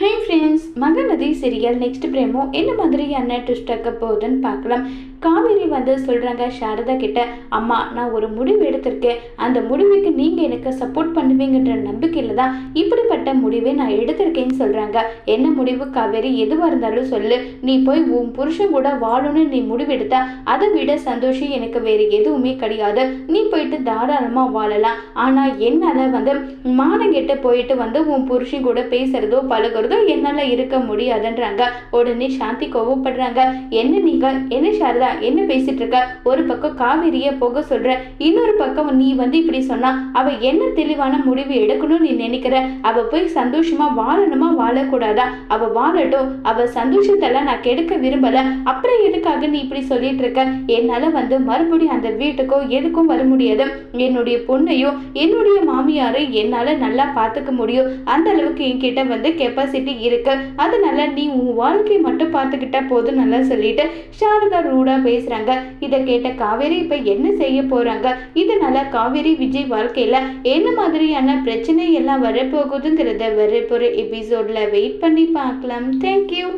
Hi friends Mahanadi serial next promo என்ன மாதிரியான twist ஆக்க போகுதுன்னு பார்க்கலாம். காவேரி வந்து சொல்கிறாங்க சாரதா கிட்ட அம்மா நான் ஒரு முடிவு எடுத்திருக்கேன். அந்த முடிவுக்கு நீங்கள் எனக்கு சப்போர்ட் பண்ணுவீங்கன்ற நம்பிக்கையில் தான் இப்படிப்பட்ட முடிவை நான் எடுத்திருக்கேன்னு சொல்கிறாங்க என்ன முடிவு? காவேரி எதுவாக இருந்தாலும் சொல்லு. நீ போய் உன் புருஷன் கூட வாழணும்னு நீ முடிவெடுத்தா அதை விட சந்தோஷம் எனக்கு வேறு எதுவுமே கிடையாது. நீ போயிட்டு தாராளமாக வாழலாம். ஆனால் என்னால் வந்து மானங்கிட்ட போயிட்டு வந்து உன் புருஷன் கூட பேசுறதோ பழகிறதோ என்னால் இருக்க முடியாதுன்றாங்க. உடனே சாந்தி கோவப்படுறாங்க. என்ன நீங்கள் என்ன சாரதா? என்ன பேசிட்டு இருக்க? ஒரு பக்கம் காவேரியை போக சொல்ற. இன்னொரு பக்கம் நீ வந்து இப்படி சொன்னா அவ என்ன தெளிவான முடிவு எடுக்கணும்னு நீ நினைக்கிற? அவ போய் சந்தோஷமா வாழணுமா? வாழக்கூடாதா? அவ வாழட்டும். அவ சந்தோஷத்தெல்லாம் நான் கெடுக்க விரும்பல. அப்புறம் எதுக்காக நீ இப்படி சொல்லிட்டு இருக்க? என்னால வந்து மறுபடியும் அந்த வீட்டுக்கோ எதுக்கும் வர முடியாது. என்னுடைய பொண்ணையும் என்னுடைய மாமியாரையும் என்னால நல்லா பார்த்துக்க முடியும். அந்த அளவுக்கு என்கிட்ட வந்து கெப்பாசிட்டி இருக்கு. அதனால நீ உன் வாழ்க்கையை மட்டும் பார்த்துக்கிட்டா போதும் நல்லா சொல்லிட்டு சாரதா ரூடா பேசுறாங்க. இதை கேட்ட காவேரி இப்ப என்ன செய்ய போறாங்க? இதனால காவேரி விஜய் வாழ்க்கையில என்ன மாதிரியான பிரச்சனை எல்லாம் வரப்போகுதுங்கிறத வரப்போற எபிசோட்ல வெயிட் பண்ணி பார்க்கலாம். தேங்க்யூ